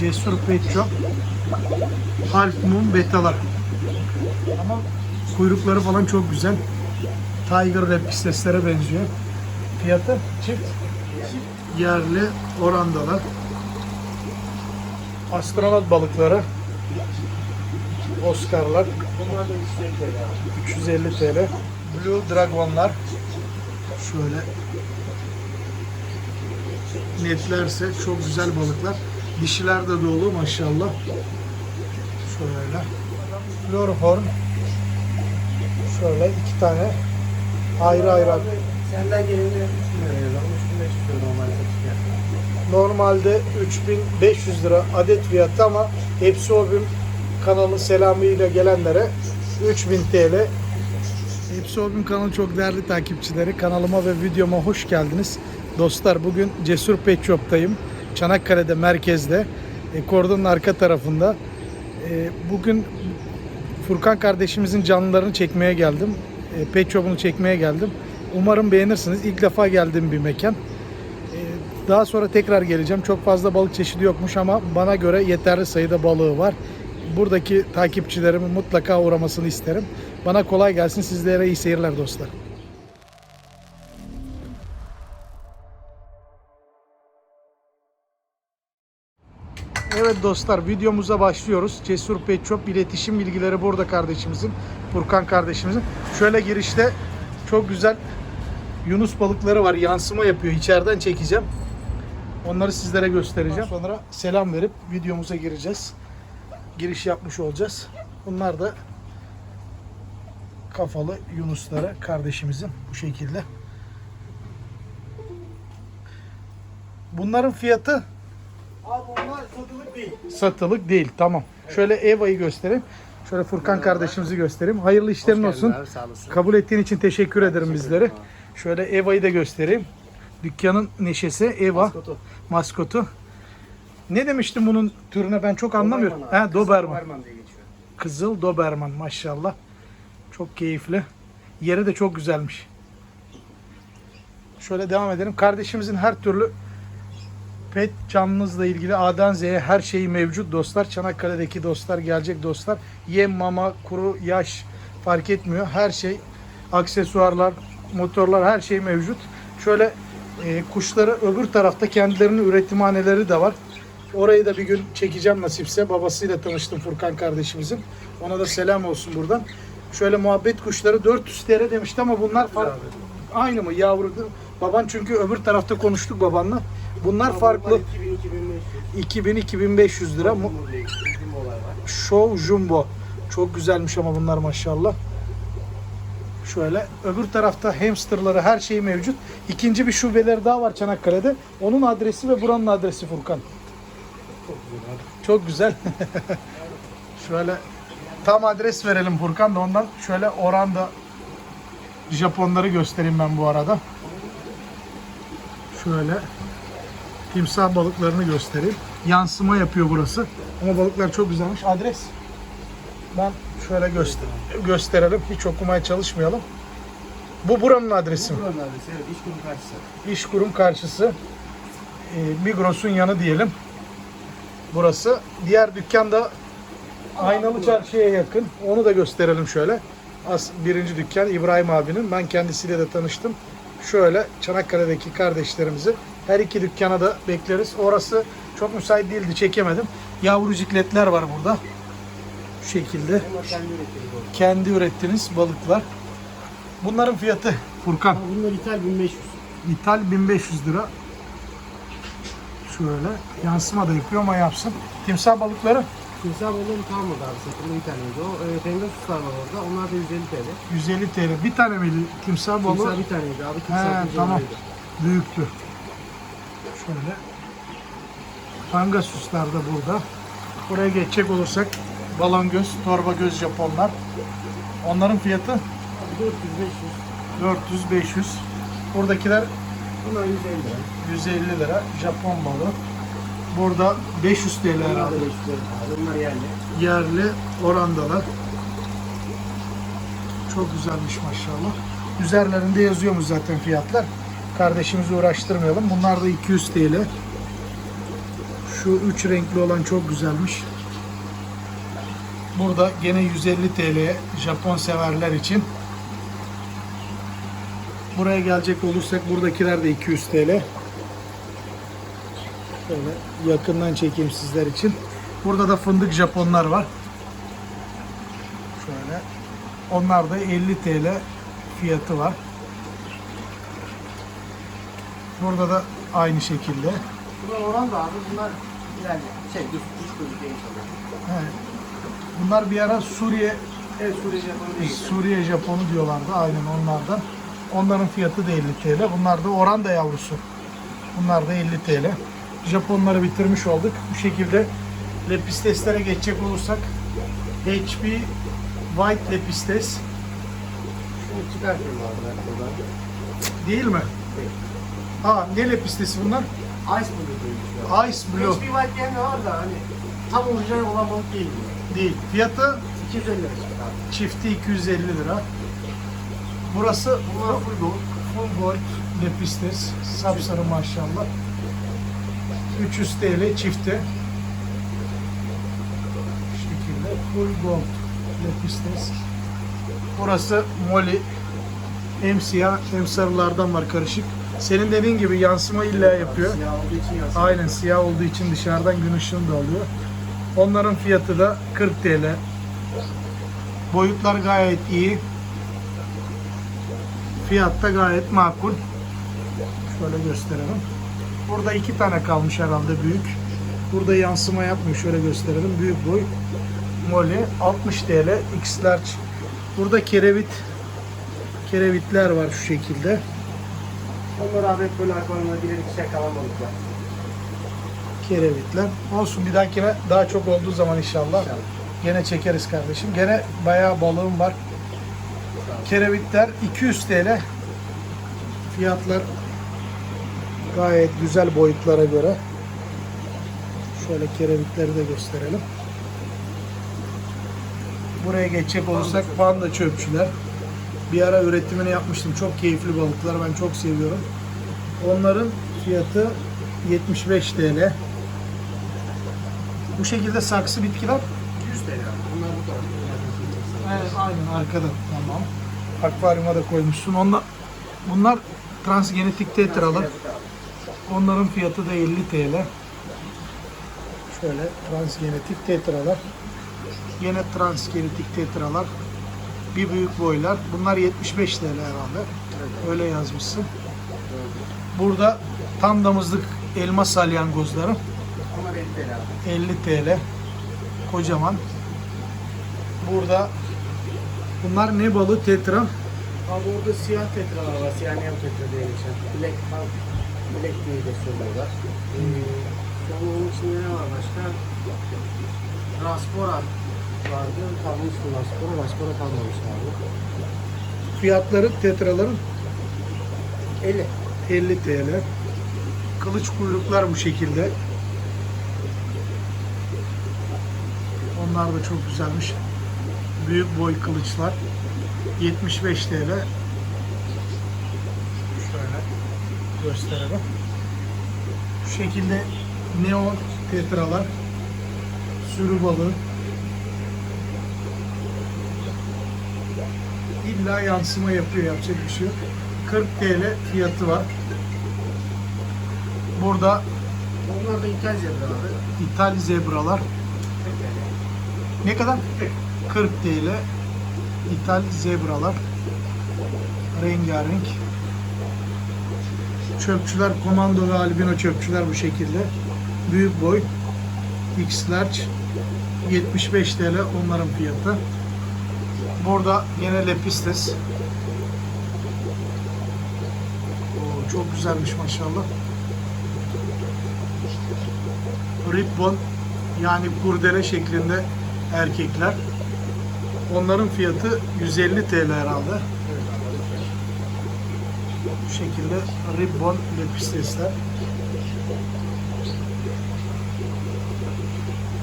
Cesur Pet Shop. Half Moon betalar. Ama kuyrukları falan çok güzel. Tiger Lepisteslere benziyor. Fiyatı çift. Yerli orandalar. Astronot balıkları. Oscar'lar. 350 TL. Blue Dragon'lar. Şöyle netlerse çok güzel balıklar. Dişiler de dolu maşallah. Şöyle. Fluoroform. Şöyle iki tane ayrı ayrı. Senden gelince 3 bin liraya yazalım. 3500 lira normal satış fiyatı. Normalde 3500 lira adet fiyatı ama hepsi o gün kanalı selamıyla gelenlere 3000 TL. Hepsi o gün kanalı çok değerli takipçileri. Kanalıma ve videoma hoş geldiniz. Dostlar bugün Cesur Pet Shop'tayım. Çanakkale'de merkezde. E, kordonun arka tarafında. E, bugün Furkan kardeşimizin canlılarını çekmeye geldim. E, Pet Shop'unu çekmeye geldim. Umarım beğenirsiniz. İlk defa geldiğim bir mekan. Ee, Daha sonra tekrar geleceğim. Çok fazla balık çeşidi yokmuş ama bana göre yeterli sayıda balığı var. Buradaki takipçilerimin mutlaka uğramasını isterim. Bana kolay gelsin. Sizlere iyi seyirler dostlar. Evet dostlar videomuza başlıyoruz. Cesur Pet Shop iletişim bilgileri burada kardeşimizin. Furkan kardeşimizin. Şöyle girişte çok güzel Yunus balıkları var. Yansıma yapıyor. İçeriden çekeceğim. Onları sizlere göstereceğim. Sonra selam verip videomuza gireceğiz. Giriş yapmış olacağız. Bunlar da kafalı Yunusları kardeşimizin bu şekilde. Bunların fiyatı Abi onlar satılık değil. satılık değil. Tamam. Şöyle Eva'yı göstereyim. Şöyle Furkan kardeşimizi göstereyim. Hayırlı işlerin olsun. Abi, sağ olasın. Kabul ettiğin için teşekkür ederim bizlere. Şöyle Eva'yı da göstereyim. Dükkanın neşesi Eva Maskotu. maskotu. Ne demiştim bunun türüne ben çok anlamıyorum. Doberman abi. He Doberman. Doberman diye geçiyor. Kızıl Doberman maşallah. Çok keyifli. Yeri de çok güzelmiş. Şöyle devam edelim. Kardeşimizin her türlü pet canlınızla ilgili A'dan Z'ye her şeyi mevcut dostlar. Çanakkale'deki dostlar, gelecek dostlar. Yem, mama, kuru, yaş fark etmiyor. Her şey, aksesuarlar, motorlar her şey mevcut. Şöyle e, kuşları öbür tarafta kendilerinin üretimhaneleri de var. Orayı da bir gün çekeceğim nasipse. Babasıyla tanıştım Furkan kardeşimizin. Ona da selam olsun buradan. Şöyle muhabbet kuşları 400 TL demişti ama bunlar farklı. Aynı mı yavru? Baban çünkü öbür tarafta konuştuk babanla. Bunlar farklı. 2000 2500. 2000-2500 lira. Mu-. Show Jumbo. Çok güzelmiş ama bunlar maşallah. Şöyle öbür tarafta hamsterları her şey mevcut. İkinci bir şubeleri daha var Çanakkale'de. Onun adresi ve buranın adresi Furkan. Çok güzel. şöyle tam adres verelim Furkan da ondan şöyle oranda Japonları göstereyim ben bu arada. Şöyle timsah balıklarını göstereyim. Yansıma yapıyor burası. Ama balıklar çok güzelmiş. Adres ben şöyle göster gösterelim. Hiç okumaya çalışmayalım. Bu buranın adresi mi? Buranın adresi evet iş kurum karşısı. İş kurum karşısı. E, Migros'un yanı diyelim. Burası. Diğer dükkan da Aynalı Çarşı'ya yakın. Onu da gösterelim şöyle. As birinci dükkan İbrahim abinin. Ben kendisiyle de tanıştım. Şöyle Çanakkale'deki kardeşlerimizi her iki dükkana da bekleriz. Orası çok müsait değildi. Çekemedim. Yavru cikletler var burada. Şu şekilde. Kendi ürettiğiniz balıklar. Bunların fiyatı Furkan. Bunlar ithal 1500. İthal 1500 lira. Şöyle yansıma da yapıyor ama yapsın. Timsah balıkları Timsah balığım kalmadı abi satımda bir taneydi o. E, Pegasuslar var orada. Onlar da 150 TL. 150 TL. Bir tane miydi timsah balığı? Timsah bir taneydi abi. Timsah He, tamam. Büyüktü. Şöyle. Pangasuslar da burada. Buraya geçecek olursak balon göz, torba göz Japonlar. Onların fiyatı Abi 400 500. 400-500. Buradakiler Bunlar 150 lira. 150 lira Japon balığı. Burada 500 TL herhalde. 500 lira. abi. Bunlar yerli. yerli orandalar. Çok güzelmiş maşallah. Üzerlerinde yazıyormuş zaten fiyatlar. Kardeşimizi uğraştırmayalım. Bunlar da 200 TL. Şu üç renkli olan çok güzelmiş. Burada gene 150 TL'ye Japon severler için. Buraya gelecek olursak buradakiler de 200 TL. Şöyle yakından çekeyim sizler için. Burada da fındık Japonlar var. Şöyle. Onlar da 50 TL fiyatı var. Burada da aynı şekilde. Bunlar oran da abi bunlar yani şey düz düz tabii. Evet. Bunlar bir ara Suriye Evet Suriye Japonu değil. Suriye Japonu diyorlardı aynen onlardan. Onların fiyatı da 50 TL. Bunlar da oranda yavrusu. Bunlar da 50 TL. Japonları bitirmiş olduk. Bu şekilde lepistes'lere geçecek olursak HP White Lepistes Şunu çıkartıyorum abi ben buradan. değil mi? Aa ne lepistesi bunlar? Ice Blue diyor. Ice Blue HP White diyen de var da hani tam orijinal olan balık değil bu. değil. Fiyatı 250 lira çıktı abi. çifti 250 lira. Burası Bunlar full gold. Full Gold Lepistes. Sapsarı maşallah. 300 TL çifti. Bu şekilde Full Gold Lepistes. Burası Molly. Hem siyah hem sarılardan var karışık. Senin dediğin gibi yansıma illa yapıyor. Aynen siyah olduğu için dışarıdan gün ışığını da alıyor. Onların fiyatı da 40 TL. Boyutlar gayet iyi. Fiyat da gayet makul. Şöyle gösterelim. Burada iki tane kalmış herhalde büyük. Burada yansıma yapmıyor. Şöyle gösterelim. Büyük boy. Molly 60 TL. X large. Burada kerevit kerevitler var şu şekilde. Onlar abi hep böyle akvaryumda birer ikişer kalan balıklar. kerevitler. Olsun bir dahakine daha çok olduğu zaman inşallah. İnşallah. Gene çekeriz kardeşim. Gene bayağı balığım var. Kerevitler 200 TL. Fiyatlar gayet güzel boyutlara göre. Şöyle kerevitleri de gösterelim. Buraya geçecek olursak panda çöpçüler. Bir ara üretimini yapmıştım. Çok keyifli balıklar. Ben çok seviyorum. Onların fiyatı 75 TL. Bu şekilde saksı bitkiler 200 TL. Bunlar bu tarafta. Evet, aynen arkada. Tamam. Akvaryuma da koymuşsun. Onlar, bunlar transgenetik tetralar. Onların fiyatı da 50 TL. Şöyle transgenetik tetralar. Yine transgenetik tetralar. Bir büyük boylar. Bunlar 75 TL herhalde. Öyle yazmışsın. Burada tam damızlık elma salyangozları Onlar 50 TL abi. 50 TL. Kocaman. Burada bunlar ne balığı? Tetra. Abi orada siyah tetralar var. Siyah neo tetra diye geçen. Black Hawk, Black diye de söylüyorlar. Ee, sonra onun içinde ne var başka? Raspora vardı. Kalmıştı Raspora. Raspora kalmamıştı abi. Fiyatları tetraların 50. 50 TL. Kılıç kuyruklar bu şekilde. Onlar da çok güzelmiş. Büyük boy kılıçlar. 75 TL. Şöyle gösterelim. Şu şekilde neon tetralar. Sürü balığı. İlla yansıma yapıyor yapacak bir şey yok. 40 TL fiyatı var. Burada Onlar da İtalya zebra abi. İthal zebralar. Ne kadar? 40 TL. İthal zebralar. Rengarenk. Çöpçüler, komando ve albino çöpçüler bu şekilde. Büyük boy. X large. 75 TL onların fiyatı. Burada yine lepistes. Oo, çok güzelmiş maşallah. Ribbon yani kurdele şeklinde erkekler. Onların fiyatı 150 TL herhalde. Bu şekilde ribbon lepistesler.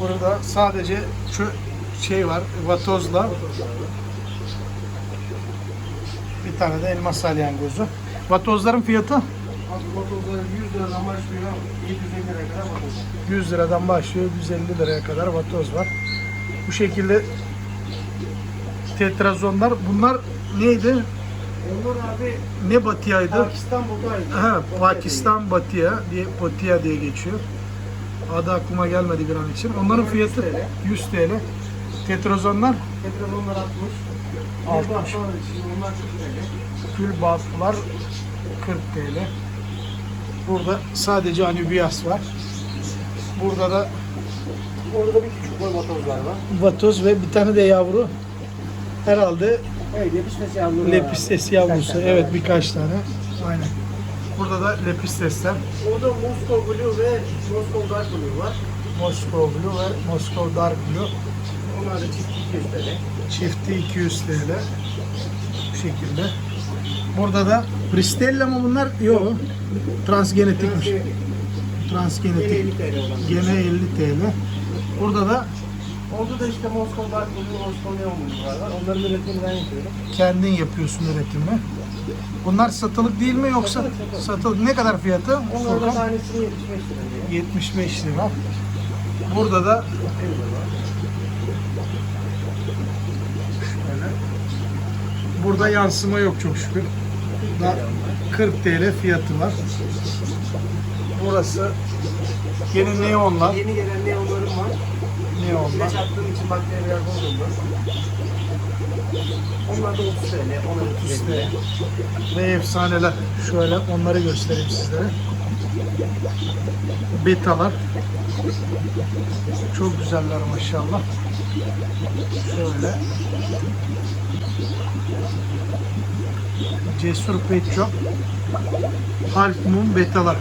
Burada sadece şu şey var, vatozla bir tane de elmas salyangozu. Vatozların fiyatı Abi vatozlar 100 liradan başlıyor 750 liraya kadar vatozlar. 100 liradan başlıyor 150 liraya kadar vatoz var. Bu şekilde tetrazonlar bunlar neydi? Onlar abi Ne batiyaydı? Pakistan buğdaydı. Ha, Pakistan Batiya diye Patiya diye geçiyor. Adı aklıma gelmedi bir an için. Onların Onlar fiyatı 100 100 TL. Tetrazonlar Petrolonlar 60. 60. Bir bahçe var için onlar 40 TL. kül baflar 40 TL. Burada sadece Anubias var. Burada da Orada bir küçük boy vatozlar var. vatoz ve bir tane de yavru. Herhalde Evet, lepistes var lepistes yavrusu. Evet birkaç tane. Aynen. Burada da lepistesler. Orada Moskova Blue ve Moskova Dark Blue var. Moscow Blue ve Moscow Dark Blue. Onlar da çift 200 TL. Çifti 200 TL. Bu şekilde. Burada da Bristella mı bunlar? Yok. Transgenetikmiş. Transgenetik. 50 TL olan. Gene 50 TL. Burada da Orada da işte Moskova Dark Blue, Moskova Neon var. Onların üretimini ben yapıyorum. kendin yapıyorsun üretimi. Bunlar satılık değil mi yoksa Satılık, satılık. satılık? Ne kadar fiyatı? Onlar da Furkan? tanesini 75 lira diye. 75 lira. Burada da şöyle. Burada yansıma yok çok şükür. Da 40 TL fiyatı var. Burası yeni neonlar. Yeni gelen neonlarım var. Neonlar. İlaç attığım için bakteriler bozuldu. Onlar da 30 TL, onlar 30 TL. Ve efsaneler. Şöyle onları göstereyim sizlere. Betalar. Çok güzeller maşallah. Şöyle. Cesur Pet Shop. Halk Mum betalar.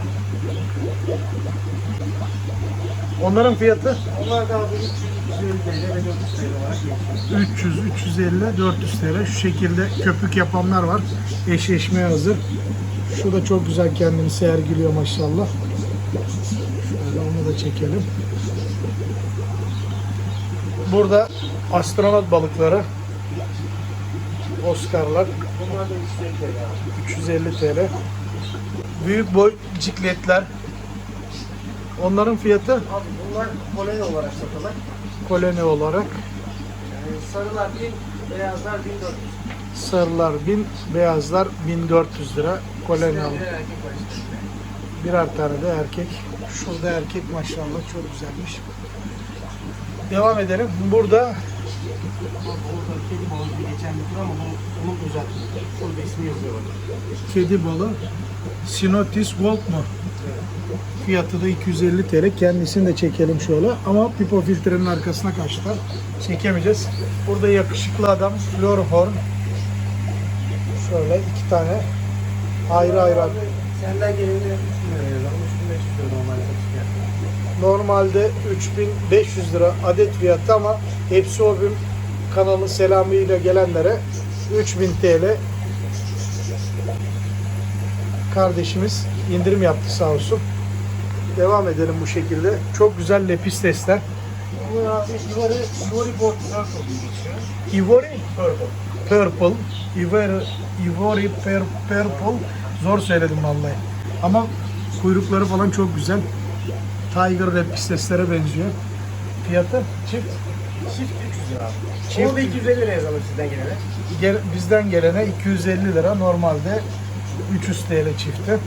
Onların fiyatı Onlar da abi 350 TL ve 400 TL olarak geçiyor. 300, 350, 400 TL. Şu şekilde köpük yapanlar var. Eşleşmeye hazır. Şu da çok güzel kendini sergiliyor maşallah. Şöyle onu da çekelim. Burada astronot balıkları. Oscar'lar Bunlar da 350 TL abi. 350 TL. Büyük boy cikletler. Onların fiyatı Abi bunlar koloni olarak satılır. koloni olarak. Yani sarılar 1000, beyazlar 1400. Sarılar 1000, beyazlar 1400 lira. Koloni işte. Birer tane de erkek. Şurada erkek maşallah çok güzelmiş. Devam edelim. Burada kedi balığı gibi geçen bir ama bunu, bunu düzelttim. Şurada ismi yazıyor bak. kedi balı Sinotis Gold mu? Fiyatı da 250 TL. Kendisini de çekelim şöyle. Ama pipo filtrenin arkasına kaçtı. Çekemeyeceğiz. Burada yakışıklı adam Florhorn. Şöyle iki tane ayrı ayrı. Senden geleni 3 liraya yazalım. 3500 lira normalde satış fiyatı. Normalde 3500 lira adet fiyatı ama hepsi o bir kanalın selamıyla gelenlere 3000 TL kardeşimiz indirim yaptı sağ olsun. Devam edelim bu şekilde. Çok güzel board diye geçiyor. Ivory Purple. Purple. Ivory, Ivory per, Purple. Zor söyledim vallahi. Ama kuyrukları falan çok güzel. Tiger lepisteslere benziyor. Fiyatı çift Çift 300 lira. Çift- Orada 250 lira yazalım sizden gelene. Gel, bizden gelene 250 lira normalde 300 TL çifti.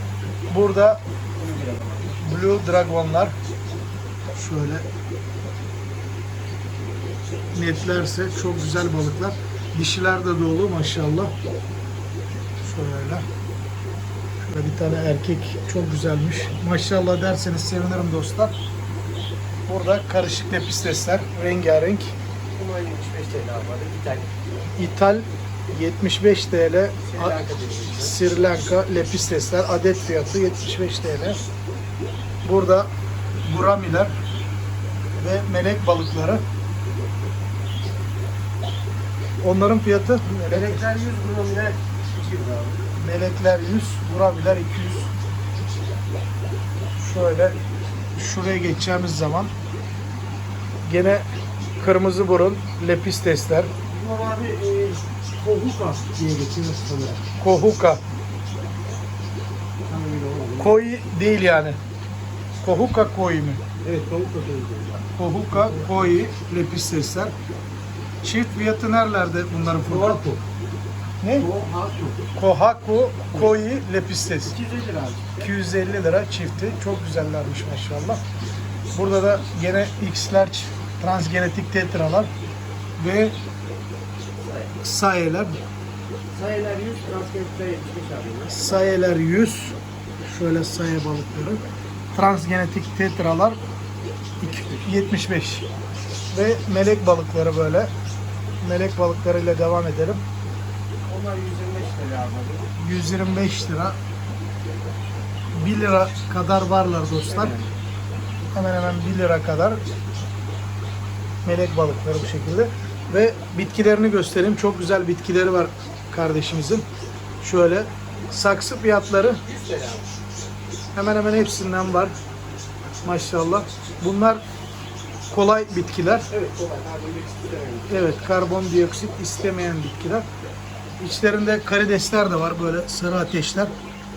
Burada Blue Dragonlar şöyle netlerse çok güzel balıklar. Dişiler de dolu maşallah. Şöyle. Şöyle bir tane erkek çok güzelmiş. Maşallah derseniz sevinirim dostlar. Burada karışık lepistesler rengarenk. Bunlar 75 TL abi. Tane. İthal 75 TL. Sri Lanka lepistesler adet fiyatı 75 TL. Burada guramiler ve melek balıkları. Onların fiyatı Melekler 100 gram 200 abi. Melekler 100, guramiler 200. Şöyle şuraya geçeceğimiz zaman gene kırmızı burun lepistesler, Bunlar abi e, Kohuka diye geçiyor sanırım. kohuka. Koi değil yani. Kohuka koi mi? Evet, pamuk kokuyor. Kohuka koi lepistesler. Çift fiyatı nerelerde bunların Furkan? Ne? Kohaku. Koi lepistes. 250 lira abi. 250 lira çifti. Çok güzellermiş maşallah. Burada da gene X large transgenetik tetralar ve sayeler. Sayılar 100, transkripte 75 abi. Sayeler 100. Şöyle saye balıkları. Transgenetik tetralar iki- 75. Ve melek balıkları böyle. Melek balıklarıyla devam edelim. Onlar 125 lira abi. 125 lira. 1 lira kadar varlar dostlar. Hemen hemen 1 lira kadar melek balıkları bu şekilde. Ve bitkilerini göstereyim. Çok güzel bitkileri var kardeşimizin. Şöyle saksı fiyatları hemen hemen hepsinden var. Maşallah. Bunlar kolay bitkiler. Evet, kolay. Abi, bir istemeyin. Evet, karbondioksit istemeyen bitkiler. İçlerinde karidesler de var böyle sarı ateşler.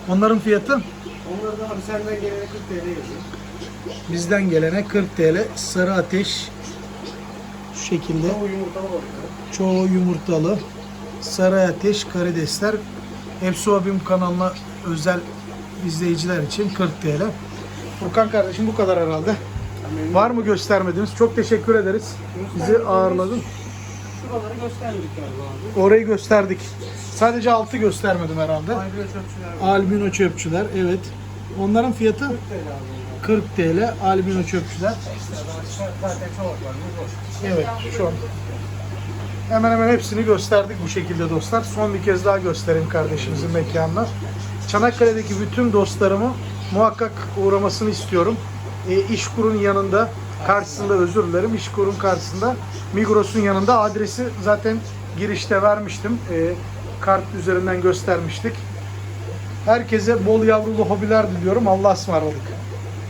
Onların fiyatı Onları da abi senden gelene 40 TL yazıyor. bizden gelene 40 TL. Sarı ateş şu şekilde O yumurtalı balıklar. çoğu yumurtalı. Sarı ateş karidesler. Hepsi Abim kanalına özel izleyiciler için 40 TL. Furkan kardeşim bu kadar herhalde. Var mı göstermediğiniz? Çok teşekkür ederiz. Bizi ağırladın. Şuraları göstermedik galiba abi. Orayı gösterdik. Sadece altı göstermedim herhalde. Ayrıca çöpçüler var. Albino çöpçüler evet. Onların fiyatı 40 TL abi. 40 TL albino çöpçüler. Zaten var. Evet şu an. Hemen hemen hepsini gösterdik bu şekilde dostlar. Son bir kez daha göstereyim kardeşimizin mekanına. Çanakkale'deki bütün dostlarımı muhakkak uğramasını istiyorum. E, İşkur'un yanında, karşısında özür dilerim, İşkur'un karşısında Migros'un yanında adresi zaten girişte vermiştim. E, kart üzerinden göstermiştik. Herkese bol yavrulu hobiler diliyorum. Allah'a ısmarladık.